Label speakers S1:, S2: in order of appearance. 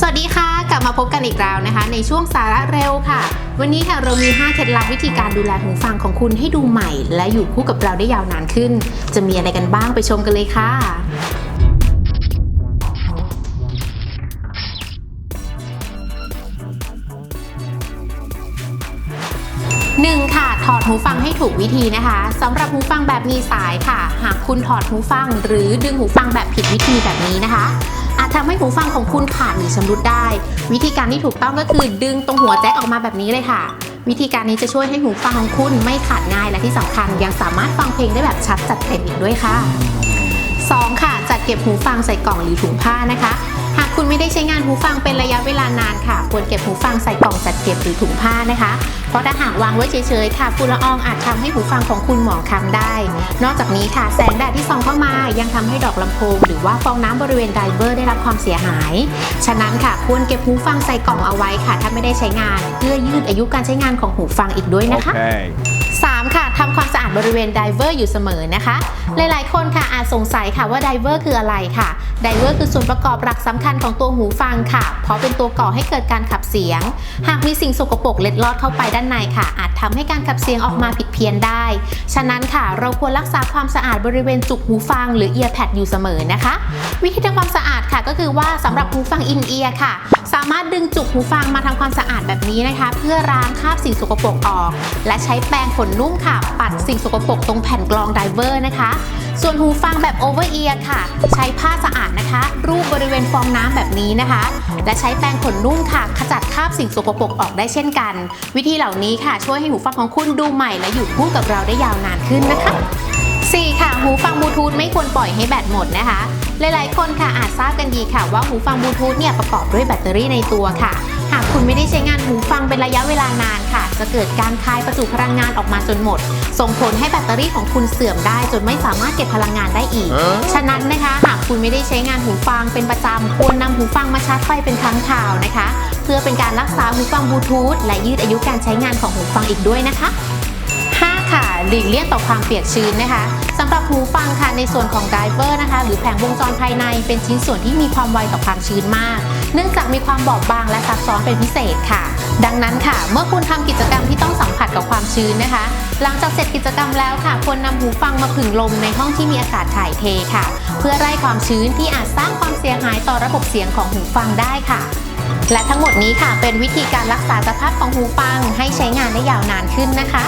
S1: สวัสดีค่ะ กลับมาพบกันอีกแล้วนะคะ ในช่วงสาระเร็วค่ะ วันนี้ค่ะเรามี 5 เคล็ดลับวิธีการดูแลหูฟังของคุณให้ดูใหม่ และอยู่คู่กับเราได้ยาวนานขึ้น จะมีอะไรกันบ้างไปชมกันเลยค่ะ 1. ค่ะ ถอดหูฟังให้ถูกวิธีนะคะสำหรับหูฟังแบบมีสายค่ะ หากคุณถอดหูฟัง หรือดึงหูฟังแบบผิดวิธีแบบนี้นะคะ อาจทำให้หูฟังของคุณขาดหรือชำรุดได้ วิธีการที่ถูกต้องก็คือดึงตรงหัวแจ็คออกมาแบบนี้เลยค่ะ วิธีการนี้จะช่วยให้หูฟังของคุณไม่ขาดง่ายและที่สำคัญยังสามารถฟังเพลงได้แบบชัดจัดเต็มอีกด้วยค่ะ 2. ค่ะจัดเก็บหูฟังใส่กล่องหรือถุงผ้านะคะ คุณไม่ได้ใช้งานหูฟังเป็นระยะเวลานานค่ะ ควรเก็บหูฟังใส่กล่องจัดเก็บหรือถุงผ้านะคะ เพราะถ้าหากวางไว้เฉยๆค่ะฝุ่นละอองอาจทำให้หูฟังของคุณหมองคล้ำได้ นอกจากนี้ค่ะแสงแดดที่ส่องเข้ามายังทำให้ดอกลำโพง หรือว่าฟองน้ำบริเวณไดเวอร์ได้รับความเสียหาย ฉะนั้นค่ะควรเก็บหูฟังใส่กล่องเอาไว้ค่ะ ถ้าไม่ได้ใช้งาน เพื่อยืดอายุการใช้งานของหูฟังอีกด้วยนะคะ
S2: Okay.
S1: 3. ค่ะทำความสะ อาดบริเวณไดเวอร์อยู่เสมอนะคะ หลายๆ คนค่ะอาจสงสัยค่ะว่าไดเวอร์คืออะไรค่ะไดเวอร์คือส่วนประกอบหลักสำคัญของตัวหูฟังค่ะ เพราะเป็นตัวก่อให้เกิดการขับเสียง หากมีสิ่งสกปรกเล็ดลอดเข้าไปด้านในค่ะ อาจทำให้การขับเสียงออกมาผิดเพี้ยนได้ ฉะนั้นค่ะเราควรรักษาความสะอาดบริเวณจุกหูฟังหรือเอียร์แพดอยู่เสมอนะคะ วิธีทำความสะอาดค่ะก็คือว่าสำหรับหูฟังอินเอียร์ค่ะ สามารถดึงจุกหูฟังมาทำความสะอาดแบบนี้นะคะ เพื่อล้างคราบสิ่งสกปรกออก และใช้แปรงขนนุ่มค่ะ ปัดสิ่งสกปรกตรงแผ่นกรองไดเวอร์นะคะ ส่วนหูฟังแบบโอเวอร์เอียร์ค่ะ ใช้ผ้าสะอาดนะคะ รูปบริเวณฟองน้ำแบบนี้นะคะ และใช้แปรงขนนุ่มค่ะ ขจัดคราบสิ่งสกปรกออกได้เช่นกัน วิธีเหล่านี้ค่ะ ช่วยให้หูฟังของคุณดูใหม่และอยู่คู่กับเราได้ยาวนานขึ้นนะคะ 4. ค่ะ หูฟังบลูทูธไม่ควรปล่อยให้แบตหมดนะคะ หลายๆ คนค่ะอาจทราบกันดีค่ะว่าหูฟังบลูทูธเนี่ยประกอบด้วยแบตเตอรี่ในตัวค่ะ หากคุณไม่ได้ใช้งานหูฟังเป็นระยะเวลานานค่ะ จะเกิดการคายประจุพลังงานออกมาจนหมด ส่งผลให้แบตเตอรี่ของคุณเสื่อมได้ จนไม่สามารถเก็บพลังงานได้อีก ฉะนั้นนะคะ หากคุณไม่ได้ใช้งานหูฟังเป็นประจำควรนำหูฟังมาชาร์จไฟเป็นครั้งคราวนะคะ เพื่อเป็นการรักษาหูฟังบลูทูธและยืดอายุการใช้งานของหูฟังอีกด้วยนะคะ5 ค่ะหลีกเลี่ยงต่อความเปียกชื้นนะคะสำหรับหูฟังค่ะในส่วนของไดเวอร์นะคะ หรือแผงวงจรภายในเป็นชิ้นส่วนที่มีความไวต่อความชื้นมาก เนื่องจากมีความบอบบางและซับซ้อนเป็นพิเศษค่ะ ดังนั้นค่ะ เมื่อคุณทำกิจกรรมที่ต้องสัมผัสกับความชื้นนะคะ หลังจากเสร็จกิจกรรมแล้วค่ะควรนำหูฟังมาผึ่งลมในห้องที่มีอากาศถ่ายเทค่ะ เพื่อไล่ความชื้นที่อาจสร้างความเสียหายต่อระบบเสียงของหูฟังได้ค่ะและทั้งหมดนี้ค่ะเป็นวิธีการรักษาสภาพของหูฟังให้ใช้งานได้ยาวนานขึ้นนะคะ